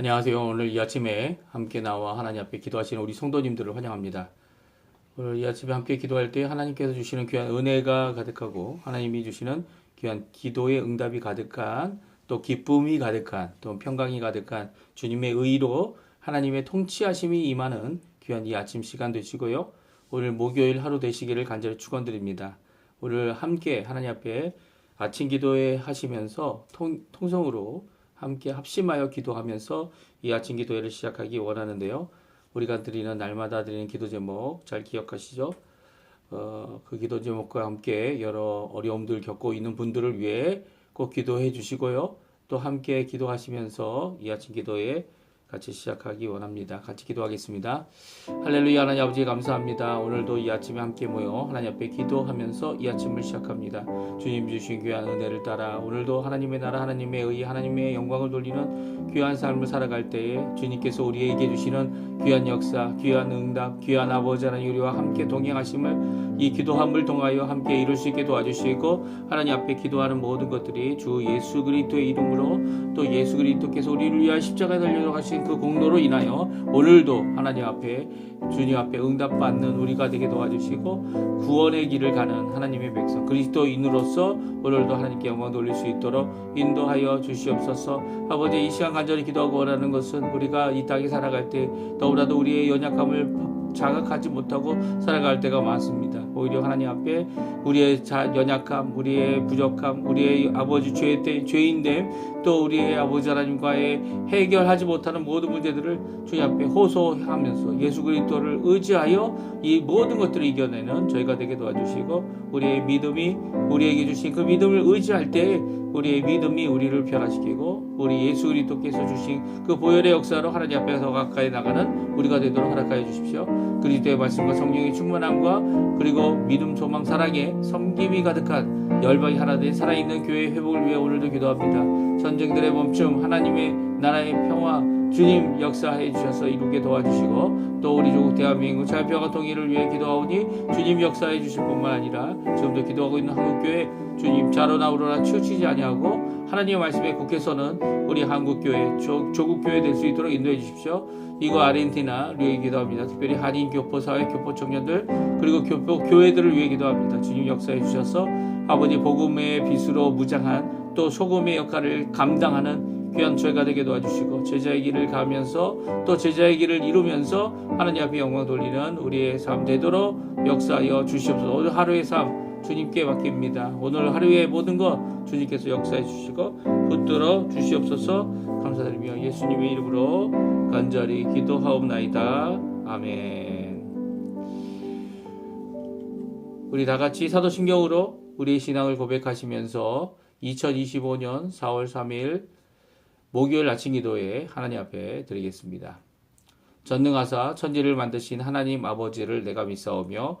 안녕하세요. 오늘 이 아침에 함께 나와 하나님 앞에 기도하시는 우리 성도님들을 환영합니다. 오늘 이 아침에 함께 기도할 때 하나님께서 주시는 귀한 은혜가 가득하고 하나님이 주시는 귀한 기도의 응답이 가득한 또 기쁨이 가득한 또 평강이 가득한 주님의 의로 하나님의 통치하심이 임하는 귀한 이 아침 시간 되시고요. 오늘 목요일 하루 되시기를 간절히 축원드립니다. 오늘 함께 하나님 앞에 아침 기도회 하시면서 통, 통성으로 함께 합심하여 기도하면서 이 아침 기도회를 시작하기 원하는데요. 우리가 드리는 날마다 드리는 기도 제목 잘 기억하시죠? 어, 그 기도 제목과 함께 여러 어려움들 겪고 있는 분들을 위해 꼭 기도해 주시고요. 또 함께 기도하시면서 이 아침 기도회 같이 시작하기 원합니다. 같이 기도하겠습니다. 할렐루야 하나님 아버지 감사합니다. 오늘도 이 아침에 함께 모여 하나님 앞에 기도하면서 이 아침을 시작합니다. 주님 주신 귀한 은혜를 따라 오늘도 하나님의 나라 하나님의 의 하나님의 영광을 돌리는 귀한 삶을 살아갈 때에 주님께서 우리에게 주시는 귀한 역사 귀한 응답 귀한 아버지 하나님 우리와 함께 동행하심을 이 기도함을 통하여 함께 이룰 수 있게 도와주시고 하나님 앞에 기도하는 모든 것들이 주 예수 그리스도의 이름으로 또 예수 그리스도께서 우리를 위하여 십자가에 달려 가신 그 공로로 인하여 오늘도 하나님 앞에 주님 앞에 응답받는 우리가 되게 도와주시고 구원의 길을 가는 하나님의 백성 그리스도인으로서 오늘도 하나님께 영광 돌릴 수 있도록 인도하여 주시옵소서 아버지 이 시간 간절히 기도하고 원하는 것은 우리가 이 땅에 살아갈 때 더불어도 우리의 연약함을 자각하지 못하고 살아갈 때가 많습니다. 오히려 하나님 앞에 우리의 자, 연약함, 우리의 부족함, 우리의 아버지 죄 때, 죄인됨, 또 우리의 아버지 하나님과의 해결하지 못하는 모든 문제들을 주님 앞에 호소하면서 예수 그리스도를 의지하여 이 모든 것들을 이겨내는 저희가 되게 도와주시고 우리의 믿음이 우리에게 주신 그 믿음을 의지할 때 우리의 믿음이 우리를 변화시키고 우리 예수 그리스도께서 주신 그 보혈의 역사로 하나님 앞에서 가까이 나가는 우리가 되도록 허락하여 주십시오. 그리스도의 말씀과 성령의 충만함과 그리고 믿음, 소망, 사랑의 섬김이 가득한 열방이 하나 된 살아있는 교회의 회복을 위해 오늘도 기도합니다. 전쟁들의 멈춤, 하나님의 나라의 평화, 주님 역사해 주셔서 이루게 도와주시고 또 우리 조국 대한민국 자유평화 통일을 위해 기도하오니 주님 역사해 주실 뿐만 아니라 지금도 기도하고 있는 한국교회 주님 자로 나오로나 치우치지 아니하고 하나님의 말씀에 국회서는 우리 한국교회 조, 조국교회 될 수 있도록 인도해 주십시오. 이거 아르헨티나 위해 기도합니다. 특별히 한인 교포 사회 교포 청년들 그리고 교포 교회들을 위해 기도합니다. 주님 역사해 주셔서 아버지 복음의 빛으로 무장한 또 소금의 역할을 감당하는 귀한 죄가 되게 도와주시고 제자의 길을 가면서 또 제자의 길을 이루면서 하나님 앞에 영광 돌리는 우리의 삶 되도록 역사하여 주시옵소서 오늘 하루의 삶 주님께 맡깁니다. 오늘 하루의 모든 것 주님께서 역사해 주시고 붙들어 주시옵소서. 감사드리며 예수님의 이름으로 간절히 기도하옵나이다. 아멘. 우리 다 같이 사도신경으로 우리의 신앙을 고백하시면서 2025년 4월 3일 목요일 아침 기도에 하나님 앞에 드리겠습니다. 전능하사 천지를 만드신 하나님 아버지를 내가 믿사오며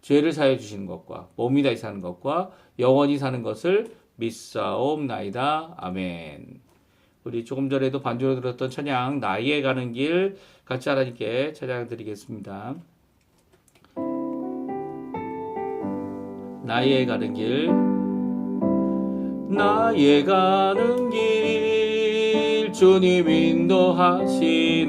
죄를 사해 주시는 것과 몸이 다시 사는 것과 영원히 사는 것을 믿사옵나이다. 아멘. 우리 조금 전에도 반주로 들었던 찬양 나이에 가는 길 같이 하나님께 찬양 드리겠습니다. 나이에 가는 길 나의 가는 길 주님 인도하시네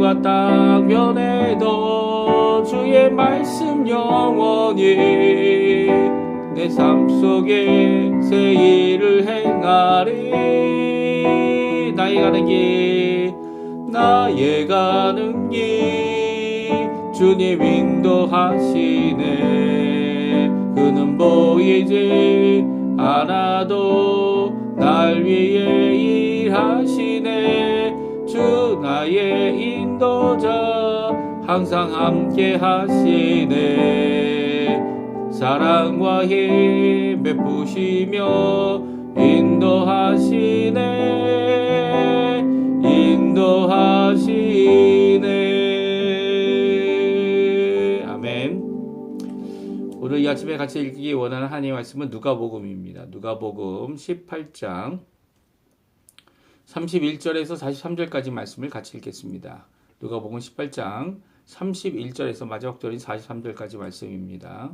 하늘과 땅 변해도 주의 말씀 영원히 내 삶 속에 새 일을 행하리. 나의 가는 길 나의 가는 길 주님 인도하시네. 그는 보이지 않아도 날 위해 일하시네 주 나의 인도자 항상 함께 하시네. 사랑과 힘 베푸시며 인도하시네. 인도하시네. 아멘. 오늘 이 아침에 같이 읽기 원하는 하나님의 말씀은 누가복음입니다. 누가복음 18장 31절에서 43절까지 말씀을 같이 읽겠습니다 누가복음 18장 31절에서 마지막 절인 43절까지 말씀입니다.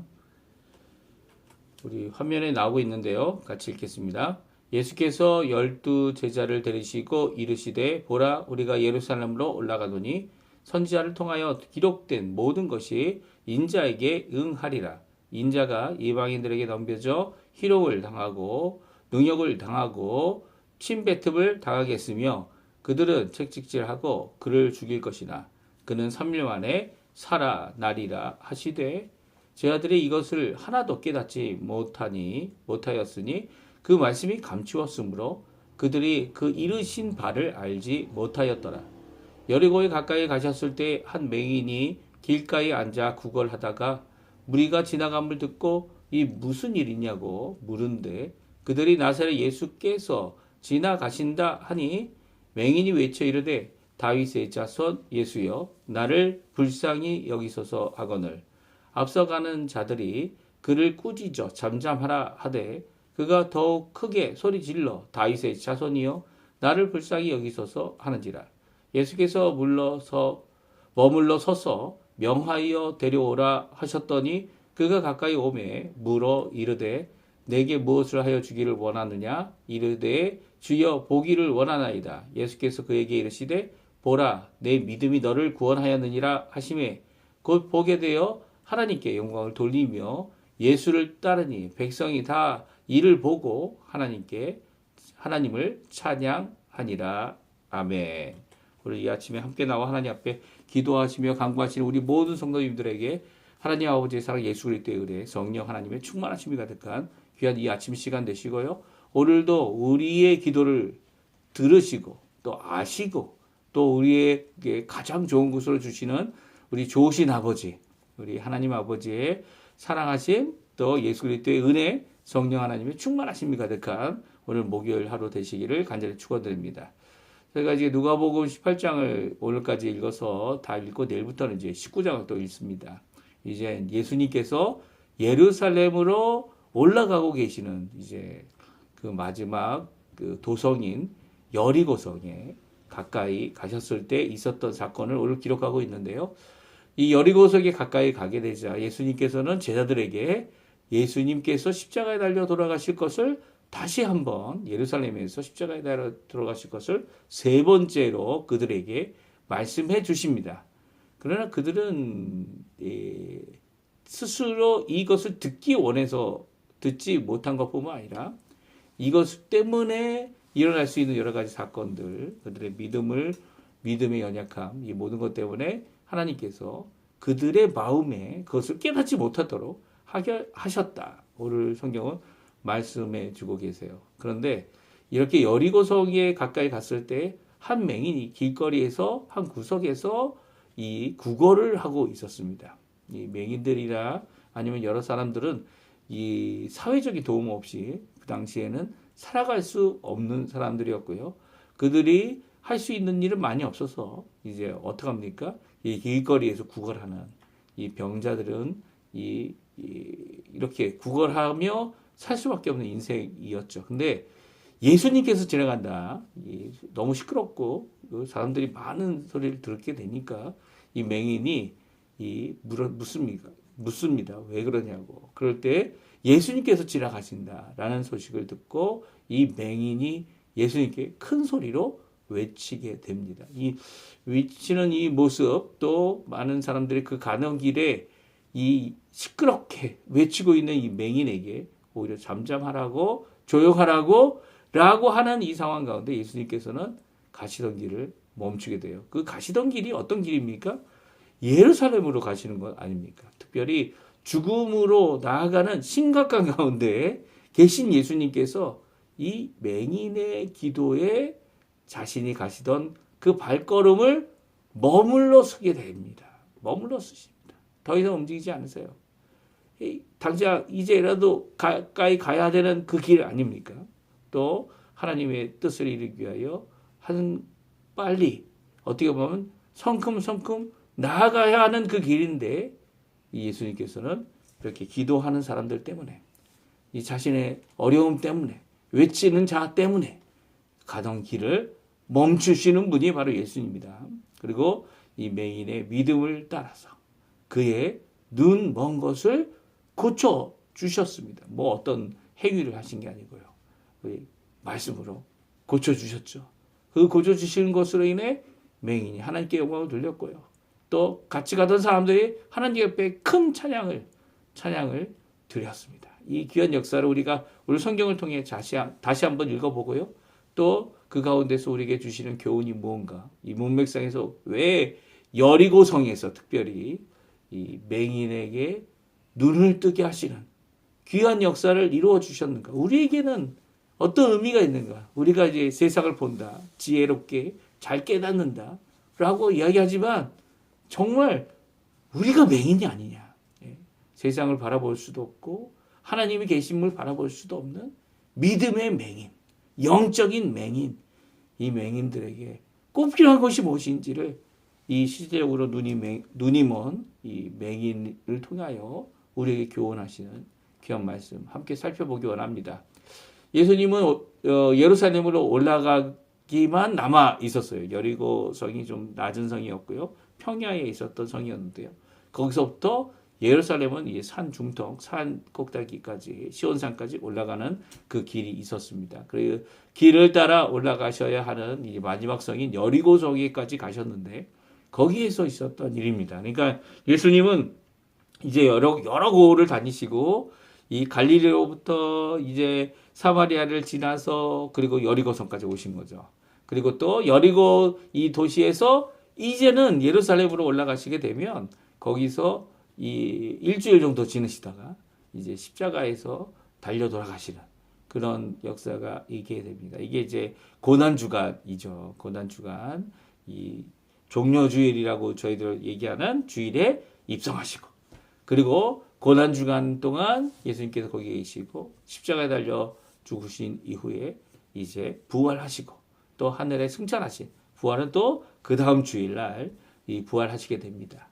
우리 화면에 나오고 있는데요. 같이 읽겠습니다. 예수께서 열두 제자를 데리시고 이르시되 보라 우리가 예루살렘으로 올라가노니 선지자를 통하여 기록된 모든 것이 인자에게 응하리라. 인자가 이방인들에게 넘겨져 희롱을 당하고 능욕을 당하고 침뱉음을 당하겠으며 그들은 책찍질하고 그를 죽일 것이나 그는 3일 만에 살아나리라 하시되 제 아들이 이것을 하나도 깨닫지 못하니 못하였으니 그 말씀이 감추었으므로 그들이 그 이르신 바를 알지 못하였더라. 여리고에 가까이 가셨을 때 한 맹인이 길가에 앉아 구걸하다가 무리가 지나감을 듣고 이 무슨 일이냐고 물은데 그들이 나사렛 예수께서 지나가신다 하니 맹인이 외쳐 이르되 다윗의 자손 예수여 나를 불쌍히 여기소서 하거늘. 앞서가는 자들이 그를 꾸짖어 잠잠하라 하되 그가 더욱 크게 소리 질러 다윗의 자손이여 나를 불쌍히 여기소서 하는지라. 예수께서 물러서 머물러 서서 명하여 데려오라 하셨더니 그가 가까이 오매 물어 이르되 내게 무엇을 하여 주기를 원하느냐? 이르되 주여 보기를 원하나이다 예수께서 그에게 이르시되 보라 내 믿음이 너를 구원하였느니라 하심에 곧 보게 되어 하나님께 영광을 돌리며 예수를 따르니 백성이 다 이를 보고 하나님께 하나님을 찬양하니라 아멘. 오늘 이 아침에 함께 나와 하나님 앞에 기도하시며 간구하시는 우리 모든 성도님들에게 하나님 아버지의 사랑 예수 그리스도의 은혜 성령 하나님의 충만하심이 가득한 귀한 이 아침 시간 되시고요. 오늘도 우리의 기도를 들으시고 또 아시고 또 우리에게 가장 좋은 것으로 주시는 우리 좋으신 아버지, 우리 하나님 아버지의 사랑하심, 또 예수 그리스도의 은혜, 성령 하나님의 충만하심이 가득한 오늘 목요일 하루 되시기를 간절히 축원드립니다. 저희가 이제 누가복음 18장을 오늘까지 읽어서 다 읽고 내일부터는 이제 19장을 또 읽습니다. 이제 예수님께서 예루살렘으로 올라가고 계시는 이제 그 마지막 그 도성인 여리고성에 가까이 가셨을 때 있었던 사건을 오늘 기록하고 있는데요. 이 여리고성에 가까이 가게 되자 예수님께서는 제자들에게 예수님께서 십자가에 달려 돌아가실 것을 다시 한번 예루살렘에서 십자가에 달려 돌아가실 것을 세 번째로 그들에게 말씀해 주십니다. 그러나 그들은 예, 스스로 이것을 듣기 원해서 듣지 못한 것뿐만 아니라 이것 때문에 일어날 수 있는 여러 가지 사건들, 그들의 믿음을 믿음의 연약함, 이 모든 것 때문에 하나님께서 그들의 마음에 그것을 깨닫지 못하도록 하게 하셨다. 오늘 성경은 말씀해 주고 계세요. 그런데 이렇게 여리고성에 가까이 갔을 때 한 맹인이 길거리에서 한 구석에서 이 구걸을 하고 있었습니다. 이 맹인들이나 아니면 여러 사람들은 이 사회적인 도움 없이 그 당시에는 살아갈 수 없는 사람들이었고요. 그들이 할 수 있는 일은 많이 없어서 이제 어떡합니까? 이 길거리에서 구걸하는 이 병자들은 이, 이 이렇게 구걸하며 살 수밖에 없는 인생이었죠. 근데 예수님께서 지나간다. 이 너무 시끄럽고 그 사람들이 많은 소리를 듣게 되니까 이 맹인이 이 물어 묻습니다. 묻습니다. 왜 그러냐고. 그럴 때 예수님께서 지나가신다라는 소식을 듣고 이 맹인이 예수님께 큰 소리로 외치게 됩니다. 이 외치는 이 모습 또 많은 사람들이 그 가는 길에 이 시끄럽게 외치고 있는 이 맹인에게 오히려 잠잠하라고 조용하라고 라고 하는 이 상황 가운데 예수님께서는 가시던 길을 멈추게 돼요. 그 가시던 길이 어떤 길입니까? 예루살렘으로 가시는 것 아닙니까? 특별히 죽음으로 나아가는 심각한 가운데 계신 예수님께서 이 맹인의 기도에 자신이 가시던 그 발걸음을 머물러 서게 됩니다. 머물러 서십니다. 더 이상 움직이지 않으세요. 이, 당장 이제라도 가까이 가야 되는 그 길 아닙니까? 또 하나님의 뜻을 이루기 위하여 한 빨리 어떻게 보면 성큼성큼 나아가야 하는 그 길인데 이 예수님께서는 이렇게 기도하는 사람들 때문에 이 자신의 어려움 때문에 외치는 자 때문에 가던 길을 멈추시는 분이 바로 예수님입니다. 그리고 이 맹인의 믿음을 따라서 그의 눈 먼 것을 고쳐 주셨습니다. 뭐 어떤 행위를 하신 게 아니고요. 그 말씀으로 고쳐 주셨죠. 그 고쳐 주시는 것으로 인해 맹인이 하나님께 영광을 돌렸고요. 또 같이 가던 사람들이 하나님 옆에 큰 찬양을 찬양을 드렸습니다. 이 귀한 역사를 우리가 오늘 성경을 통해 다시, 다시 한번 읽어보고요. 또 그 가운데서 우리에게 주시는 교훈이 무언가, 이 문맥상에서 왜 여리고 성에서 특별히 이 맹인에게 눈을 뜨게 하시는 귀한 역사를 이루어 주셨는가? 우리에게는 어떤 의미가 있는가? 우리가 이제 세상을 본다, 지혜롭게 잘 깨닫는다, 라고 이야기하지만 정말 우리가 맹인이 아니냐. 예. 세상을 바라볼 수도 없고 하나님이 계심을 바라볼 수도 없는 믿음의 맹인, 영적인 맹인, 이 맹인들에게 꼭 필요한 것이 무엇인지를 이 시대적으로 눈이 맹, 눈이 먼 이 맹인을 통하여 우리에게 교훈하시는 귀한 말씀 함께 살펴보기 원합니다. 예수님은 어, 예루살렘으로 올라가기만 남아 있었어요. 여리고 성이 좀 낮은 성이었고요. 평야에 있었던 성이었는데요. 거기서부터 예루살렘은 이 산 중턱, 산 꼭대기까지 시온산까지 올라가는 그 길이 있었습니다. 그리고 길을 따라 올라가셔야 하는 이 마지막 성인 여리고 성에까지 가셨는데 거기에서 있었던 일입니다. 그러니까 예수님은 이제 여러 여러 고을을 다니시고 이 갈릴리로부터 이제 사마리아를 지나서 그리고 여리고성까지 오신 거죠. 그리고 또 여리고 이 도시에서 이제는 예루살렘으로 올라가시게 되면 거기서 이 일주일 정도 지내시다가 이제 십자가에서 달려 돌아가시는 그런 역사가 있게 됩니다. 이게 이제 고난 주간이죠. 고난 주간 이 종려 주일이라고 저희들 얘기하는 주일에 입성하시고 그리고 고난 주간 동안 예수님께서 거기 계시고 십자가에 달려 죽으신 이후에 이제 부활하시고 또 하늘에 승천하신 부활은 또 그 다음 주일날 이 부활하시게 됩니다.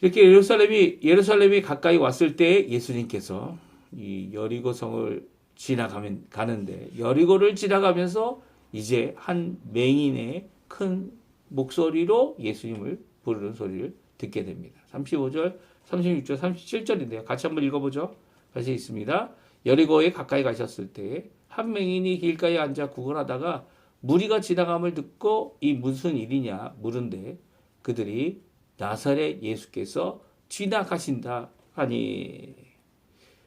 이렇게 예루살렘이 예루살렘이 가까이 왔을 때 예수님께서 이 여리고 성을 지나가면 가는데 여리고를 지나가면서 이제 한 맹인의 큰 목소리로 예수님을 부르는 소리를 듣게 됩니다. 35절, 36절, 37절인데요. 같이 한번 읽어보죠. 다시 있습니다. 여리고에 가까이 가셨을 때 한 맹인이 길가에 앉아 구걸하다가 무리가 지나감을 듣고 이 무슨 일이냐 물은데 그들이 나사렛 예수께서 지나가신다 하니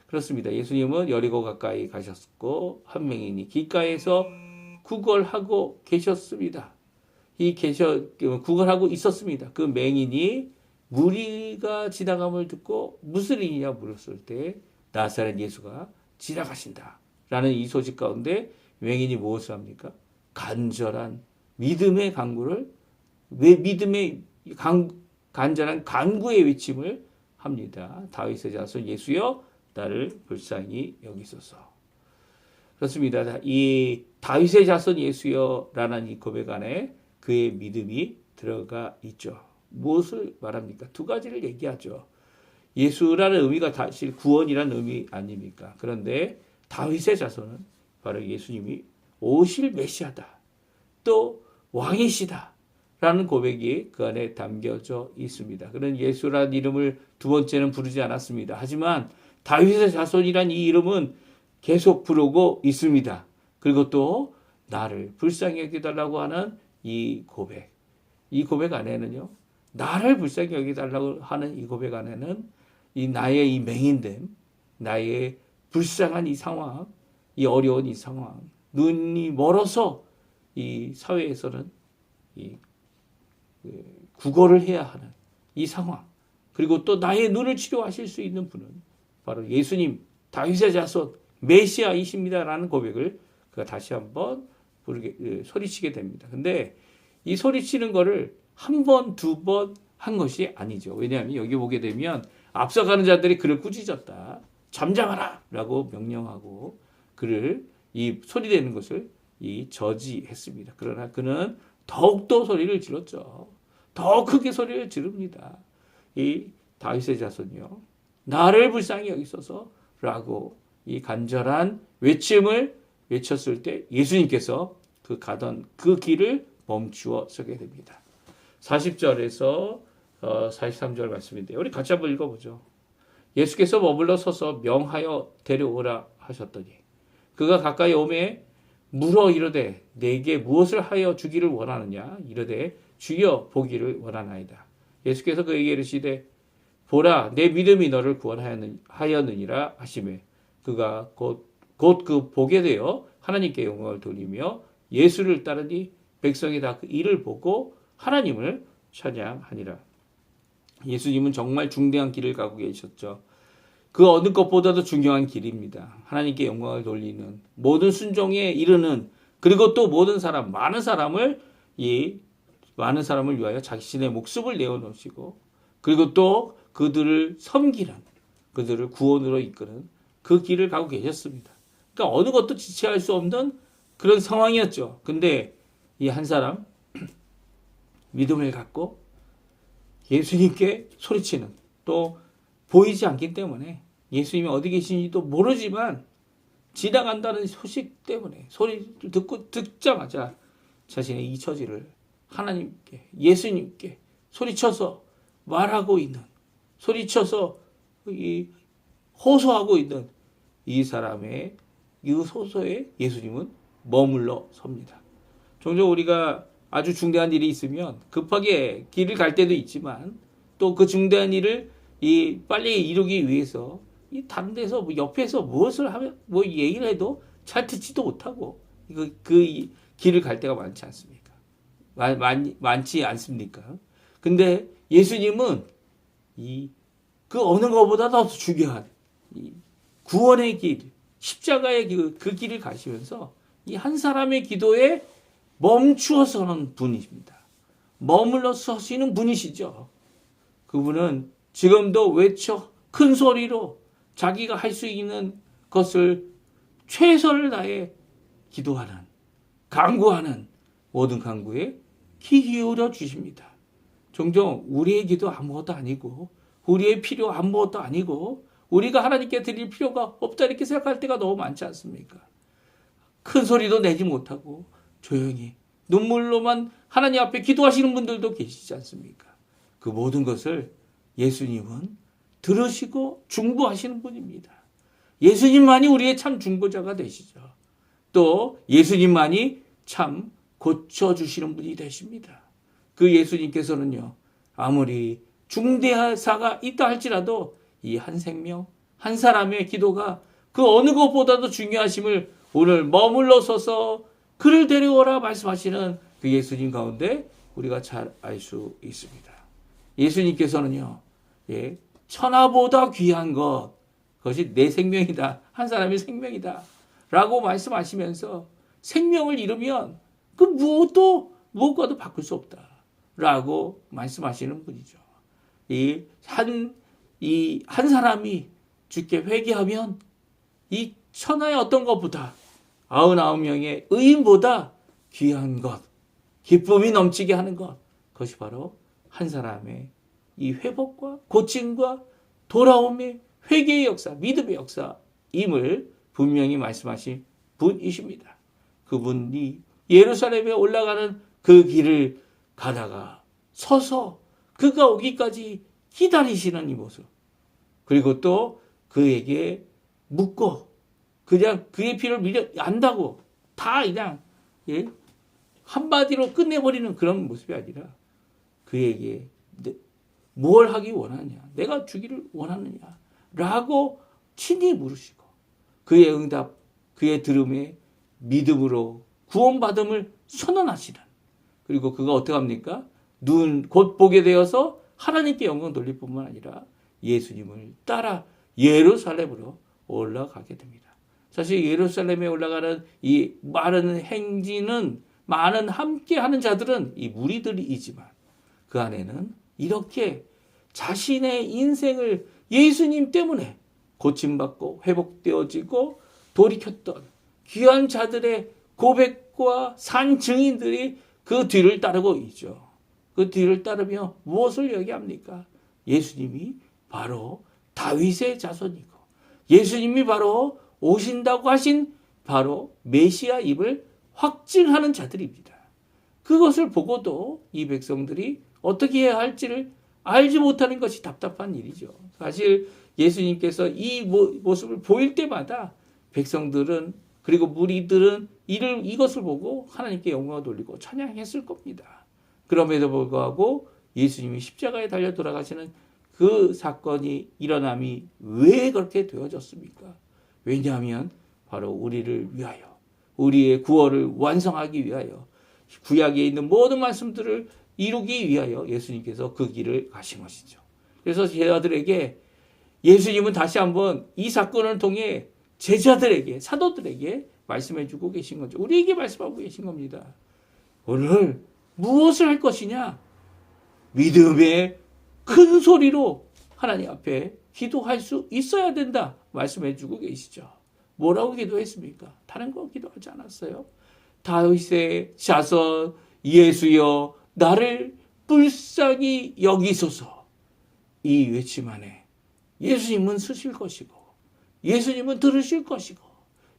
그렇습니다. 예수님은 여리고 가까이 가셨고 한 맹인이 길가에서 구걸하고 계셨습니다. 이 계셔 구걸하고 있었습니다. 그 맹인이 무리가 지나감을 듣고 무슨 일이냐 물었을 때 나사렛 예수가 지나가신다라는 이 소식 가운데 맹인이 무엇을 합니까? 간절한 믿음의 간구를 왜 믿음의 간, 간절한 간구의 외침을 합니다. 다윗의 자손 예수여 나를 불쌍히 여기소서. 그렇습니다. 이 다윗의 자손 예수여라는 이 고백 안에 그의 믿음이 들어가 있죠. 무엇을 말합니까? 두 가지를 얘기하죠. 예수라는 의미가 사실 구원이라는 의미 아닙니까? 그런데 다윗의 자손은 바로 예수님이 오실 메시아다. 또 왕이시다. 라는 고백이 그 안에 담겨져 있습니다. 그런 예수라는 이름을 두 번째는 부르지 않았습니다. 하지만 다윗의 자손이란 이 이름은 계속 부르고 있습니다. 그리고 또 나를 불쌍히 여기달라고 하는 이 고백. 이 고백 안에는요. 나를 불쌍히 여기달라고 하는 이 고백 안에는 이 나의 이 맹인됨, 나의 불쌍한 이 상황, 이 어려운 이 상황, 눈이 멀어서 이 사회에서는 이 그, 구걸을 해야 하는 이 상황, 그리고 또 나의 눈을 치료하실 수 있는 분은 바로 예수님, 다윗의 자손, 메시아이십니다라는 고백을 그가 다시 한번 부르게 예, 소리치게 됩니다. 근데 이 소리치는 거를 한 번, 두 번 한 것이 아니죠. 왜냐하면 여기 보게 되면 앞서가는 자들이 그를 꾸짖었다. 잠잠하라! 라고 명령하고 그를 이 소리내는 것을 이 저지했습니다. 그러나 그는 더욱더 소리를 질렀죠. 더 크게 소리를 지릅니다. 이 다윗의 자손이요. 나를 불쌍히 여기소서 라고 이 간절한 외침을 외쳤을 때 예수님께서 그 가던 그 길을 멈추어 서게 됩니다. 40절에서 어, 43절 말씀인데 우리 같이 한번 읽어보죠. 예수께서 머물러 서서 명하여 데려오라 하셨더니 그가 가까이 오매 물어 이르되 내게 무엇을 하여 주기를 원하느냐 이르되 주여 보기를 원하나이다. 예수께서 그에게 이르시되 보라 내 믿음이 너를 구원하였느니라 하시매 그가 곧 곧 그 보게 되어 하나님께 영광을 돌리며 예수를 따르니 백성이 다 그 일을 보고 하나님을 찬양하니라. 예수님은 정말 중대한 길을 가고 계셨죠. 그 어느 것보다도 중요한 길입니다. 하나님께 영광을 돌리는 모든 순종에 이르는 그리고 또 모든 사람 많은 사람을 이 많은 사람을 위하여 자신의 목숨을 내어놓으시고 그리고 또 그들을 섬기는 그들을 구원으로 이끄는 그 길을 가고 계셨습니다. 그러니까 어느 것도 지체할 수 없는 그런 상황이었죠. 근데 이 한 사람 믿음을 갖고 예수님께 소리치는 또 보이지 않기 때문에 예수님이 어디 계신지도 모르지만 지나간다는 소식 때문에 소리를 듣고 듣자마자 자신의 이 처지를 하나님께 예수님께 소리쳐서 말하고 있는 소리쳐서 이 호소하고 있는 이 사람의 이 소소에 예수님은 머물러 섭니다. 종종 우리가 아주 중대한 일이 있으면 급하게 길을 갈 때도 있지만 또 그 중대한 일을 이 빨리 이루기 위해서 이 다른 데서 뭐 옆에서 무엇을 하면 뭐 얘기를 해도 잘 듣지도 못하고 그, 그 길을 갈 때가 많지 않습니까? 많, 많, 많지 않습니까? 근데 예수님은 이 그 어느 것보다 더 중요한 이 구원의 길, 십자가의 그, 그 길을 가시면서 이 한 사람의 기도에 멈추어 서는 분이십니다. 머물러 서시는 분이시죠. 그분은 지금도 외쳐 큰 소리로 자기가 할 수 있는 것을 최선을 다해 기도하는, 강구하는 모든 강구에 귀 기울여 주십니다. 종종 우리의 기도 아무것도 아니고, 우리의 필요 아무것도 아니고, 우리가 하나님께 드릴 필요가 없다 이렇게 생각할 때가 너무 많지 않습니까? 큰 소리도 내지 못하고, 조용히 눈물로만 하나님 앞에 기도하시는 분들도 계시지 않습니까? 그 모든 것을 예수님은 들으시고 중보하시는 분입니다. 예수님만이 우리의 참 중보자가 되시죠. 또 예수님만이 참 고쳐주시는 분이 되십니다. 그 예수님께서는요, 아무리 중대사가 있다 할지라도 이 한 생명, 한 사람의 기도가 그 어느 것보다도 중요하심을 오늘 머물러 서서 그를 데려오라 말씀하시는 그 예수님 가운데 우리가 잘 알 수 있습니다. 예수님께서는요, 예, 천하보다 귀한 것, 그것이 내 생명이다. 한 사람의 생명이다. 라고 말씀하시면서 생명을 잃으면 그 무엇도, 무엇과도 바꿀 수 없다. 라고 말씀하시는 분이죠. 이 한, 이 한 사람이 주께 회개하면 이 천하의 어떤 것보다 아흔아홉 명의 의인보다 귀한 것, 기쁨이 넘치게 하는 것, 그것이 바로 한 사람의 이 회복과 고침과 돌아옴의 회개의 역사, 믿음의 역사임을 분명히 말씀하신 분이십니다. 그분이 예루살렘에 올라가는 그 길을 가다가 서서 그가 오기까지 기다리시는 이 모습. 그리고 또 그에게 묻고 그냥 그의 피를 밀려 안다고 다 그냥 예? 한마디로 끝내버리는 그런 모습이 아니라 그에게 내- 뭘 하기 원하냐 내가 주기를 원하느냐 라고 친히 물으시고 그의 응답 그의 들음에 믿음으로 구원받음을 선언하시는 그리고 그가 어떻게 합니까? 눈 곧 보게 되어서 하나님께 영광 돌릴 뿐만 아니라 예수님을 따라 예루살렘으로 올라가게 됩니다. 사실 예루살렘에 올라가는 이 많은 행진은 많은 함께하는 자들은 이 무리들이지만 그 안에는 이렇게 자신의 인생을 예수님 때문에 고침받고 회복되어지고 돌이켰던 귀한 자들의 고백과 산 증인들이 그 뒤를 따르고 있죠. 그 뒤를 따르며 무엇을 얘기합니까? 예수님이 바로 다윗의 자손이고 예수님이 바로 오신다고 하신 바로 메시아임을 확증하는 자들입니다. 그것을 보고도 이 백성들이 어떻게 해야 할지를 알지 못하는 것이 답답한 일이죠. 사실 예수님께서 이 모- 모습을 보일 때마다 백성들은 그리고 무리들은 이를 이것을 보고 하나님께 영광을 돌리고 찬양했을 겁니다. 그럼에도 불구하고 예수님이 십자가에 달려 돌아가시는 그 사건이 일어남이 왜 그렇게 되어졌습니까? 왜냐하면 바로 우리를 위하여 우리의 구원을 완성하기 위하여 구약에 있는 모든 말씀들을 이루기 위하여 예수님께서 그 길을 가신 것이죠. 그래서 제자들에게 예수님은 다시 한번 이 사건을 통해 제자들에게 사도들에게 말씀해 주고 계신 거죠. 우리에게 말씀하고 계신 겁니다. 오늘 무엇을 할 것이냐? 믿음의 큰 소리로 하나님 앞에 기도할 수 있어야 된다. 말씀해 주고 계시죠. 뭐라고 기도했습니까? 다른 거 기도하지 않았어요. 다윗의 자손 예수여 나를 불쌍히 여기소서 이 외침 안에 예수님은 쓰실 것이고 예수님은 들으실 것이고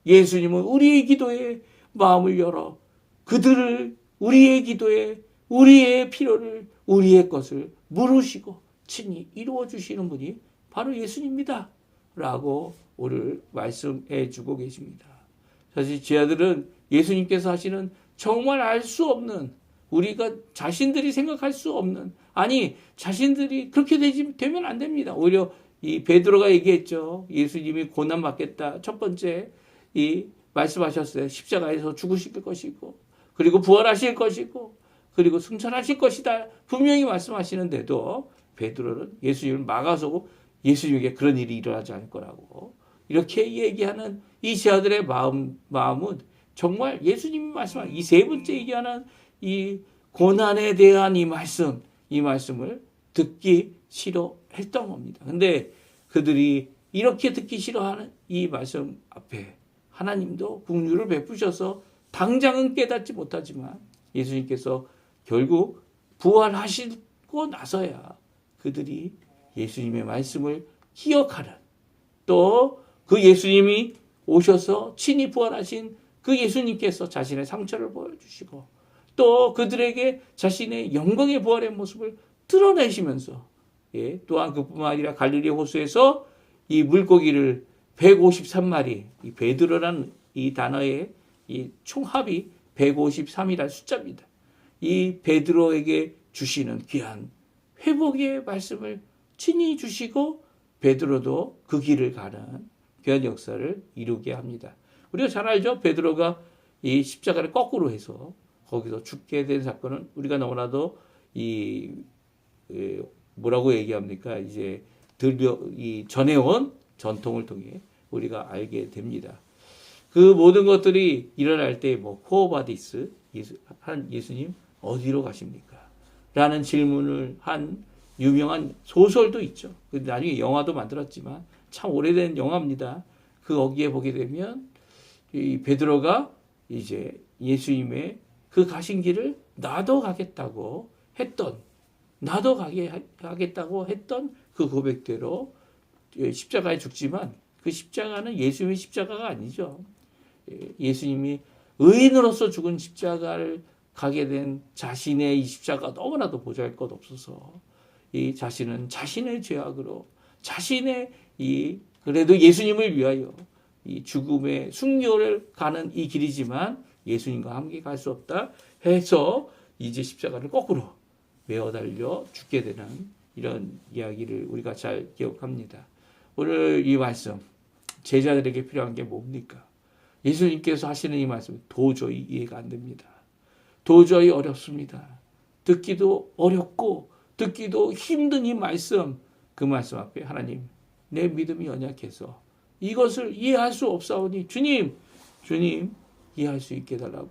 예수님은 우리의 기도에 마음을 열어 그들을 우리의 기도에 우리의 필요를 우리의 것을 물으시고 친히 이루어 주시는 분이 바로 예수님입니다. 라고 오늘 말씀해 주고 계십니다. 사실 제 아들은 예수님께서 하시는 정말 알 수 없는 우리가 자신들이 생각할 수 없는 아니 자신들이 그렇게 되지 되면 안 됩니다. 오히려 이 베드로가 얘기했죠. 예수님이 고난 받겠다. 첫 번째 이 말씀하셨어요. 십자가에서 죽으실 것이고 그리고 부활하실 것이고 그리고 승천하실 것이다. 분명히 말씀하시는데도 베드로는 예수님을 막아서고 예수님에게 그런 일이 일어나지 않을 거라고 이렇게 얘기하는 이 제아들의 마음 마음은 정말 예수님이 말씀한 이 세 번째 얘기하는 이 고난에 대한 이 말씀 이 말씀을 듣기 싫어했던 겁니다. 근데 그들이 이렇게 듣기 싫어하는 이 말씀 앞에 하나님도 국류를 베푸셔서 당장은 깨닫지 못하지만 예수님께서 결국 부활하시고 나서야 그들이 예수님의 말씀을 기억하는 또 그 예수님이 오셔서 친히 부활하신 그 예수님께서 자신의 상처를 보여주시고 또 그들에게 자신의 영광의 부활의 모습을 드러내시면서 예, 또한 그뿐만 아니라 갈릴리 호수에서 이 물고기를 153마리 이 베드로라는 이 단어의 이 총합이 153이라는 숫자입니다. 이 베드로에게 주시는 귀한 회복의 말씀을 친히 주시고 베드로도 그 길을 가는 귀한 역사를 이루게 합니다. 우리가 잘 알죠? 베드로가 이 십자가를 거꾸로 해서 거기서 죽게 된 사건은 우리가 너무나도 이 에, 뭐라고 얘기합니까? 이제 들벼 이 전해온 전통을 통해 우리가 알게 됩니다. 그 모든 것들이 일어날 때 뭐 코어바디스 예수, 한 예수님 어디로 가십니까? 라는 질문을 한 유명한 소설도 있죠. 그 나중에 영화도 만들었지만 참 오래된 영화입니다. 그 거기에 보게 되면 이 베드로가 이제 예수님의 그 가신 길을 나도 가겠다고 했던 나도 가게 하- 하겠다고 했던 그 고백대로 예, 십자가에 죽지만 그 십자가는 예수님의 십자가가 아니죠. 예, 예수님이 의인으로서 죽은 십자가를 가게 된 자신의 이 십자가 너무나도 보잘 것 없어서 이 자신은 자신의 죄악으로 자신의 이 그래도 예수님을 위하여 이 죽음의 순교를 가는 이 길이지만 예수님과 함께 갈 수 없다 해서 이제 십자가를 거꾸로 메어 달려 죽게 되는 이런 이야기를 우리가 잘 기억합니다. 오늘 이 말씀 제자들에게 필요한 게 뭡니까? 예수님께서 하시는 이 말씀 도저히 이해가 안 됩니다. 도저히 어렵습니다. 듣기도 어렵고 듣기도 힘든 이 말씀 그 말씀 앞에 하나님 내 믿음이 연약해서 이것을 이해할 수 없사오니 주님 주님 이해할 수 있게 해달라고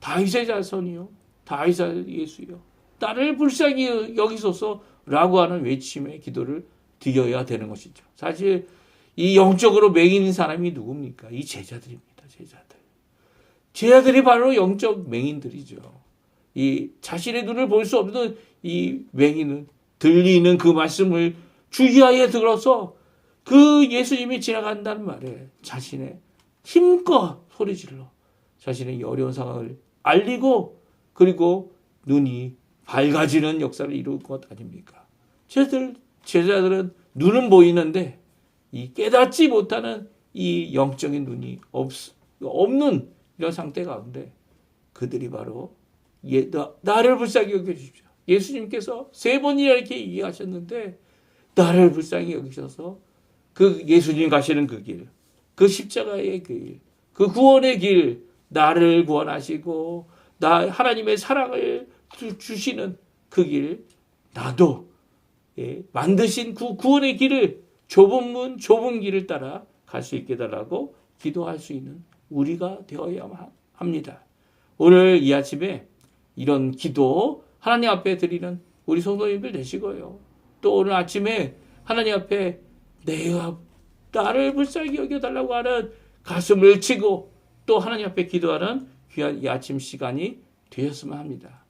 다윗의 자손이요 다윗의 예수요 나를 불쌍히 여기소서라고 하는 외침의 기도를 드려야 되는 것이죠. 사실 이 영적으로 맹인인 사람이 누굽니까? 이 제자들입니다. 제자들. 제자들이 바로 영적 맹인들이죠. 이 자신의 눈을 볼 수 없는 이 맹인은 들리는 그 말씀을 주의하여 들어서 그 예수님이 지나간다는 말에 자신의 힘껏 소리질러 자신의 이 어려운 상황을 알리고 그리고 눈이 밝아지는 역사를 이룰 것 아닙니까? 제자들, 제자들은 눈은 보이는데 이 깨닫지 못하는 이 영적인 눈이 없, 없는 이런 상태 가운데 그들이 바로 예, 나, 나를 불쌍히 여겨주십시오. 예수님께서 세 번이나 이렇게 얘기하셨는데 나를 불쌍히 여기셔서 그 예수님 가시는 그 길, 그 십자가의 그 길, 그 구원의 길, 나를 구원하시고 나 하나님의 사랑을 주- 주시는 그 길, 나도 예, 만드신 그 구원의 길을 좁은 문, 좁은 길을 따라 갈 수 있게 달라고 기도할 수 있는 우리가 되어야 합니다. 오늘 이 아침에 이런 기도 하나님 앞에 드리는 우리 성도님들 되시고요. 또 오늘 아침에 하나님 앞에 내가 나를 불쌍히 여겨달라고 하는 가슴을 치고 또 하나님 앞에 기도하는 귀한 이 아침 시간이 되었으면 합니다.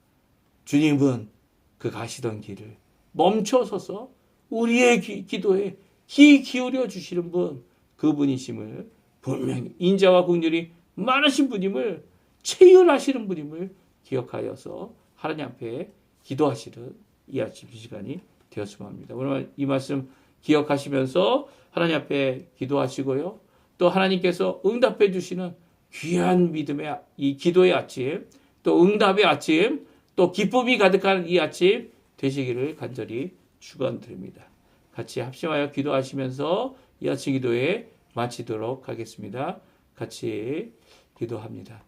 주님은 그 가시던 길을 멈춰서서 우리의 기, 기도에 귀 기울여 주시는 분 그분이심을 분명히 인자와 국률이 많으신 분임을 체휼하시는 분임을 기억하여서 하나님 앞에 기도하시는 이 아침 시간이 되었으면 합니다. 오늘 이 말씀 기억하시면서 하나님 앞에 기도하시고요. 또 하나님께서 응답해 주시는 귀한 믿음의 이 기도의 아침, 또 응답의 아침, 또 기쁨이 가득한 이 아침 되시기를 간절히 축원드립니다. 같이 합심하여 기도하시면서 이 아침 기도에 마치도록 하겠습니다. 같이 기도합니다.